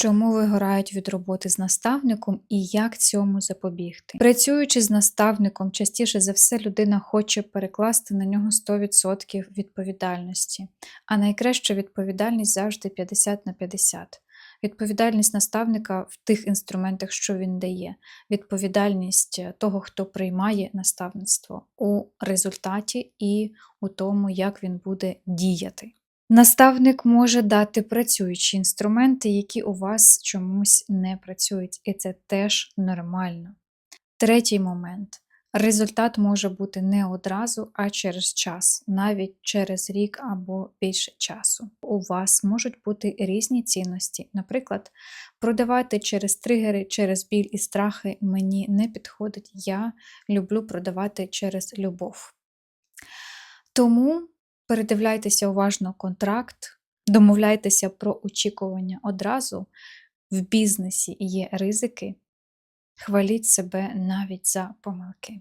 Чому вигорають від роботи з наставником і як цьому запобігти? Працюючи з наставником, частіше за все людина хоче перекласти на нього 100% відповідальності, а найкраща відповідальність завжди 50 на 50. Відповідальність наставника в тих інструментах, що він дає, відповідальність того, хто приймає наставництво у результаті і у тому, як він буде діяти. Наставник може дати працюючі інструменти, які у вас чомусь не працюють, і це теж нормально. Третій момент. Результат може бути не одразу, а через час, навіть через рік або більше часу. У вас можуть бути різні цінності. Наприклад, продавати через тригери, через біль і страхи мені не підходить. Я люблю продавати через любов. Тому передивляйтеся уважно контракт, домовляйтеся про очікування одразу. В бізнесі є ризики. Хваліть себе навіть за помилки.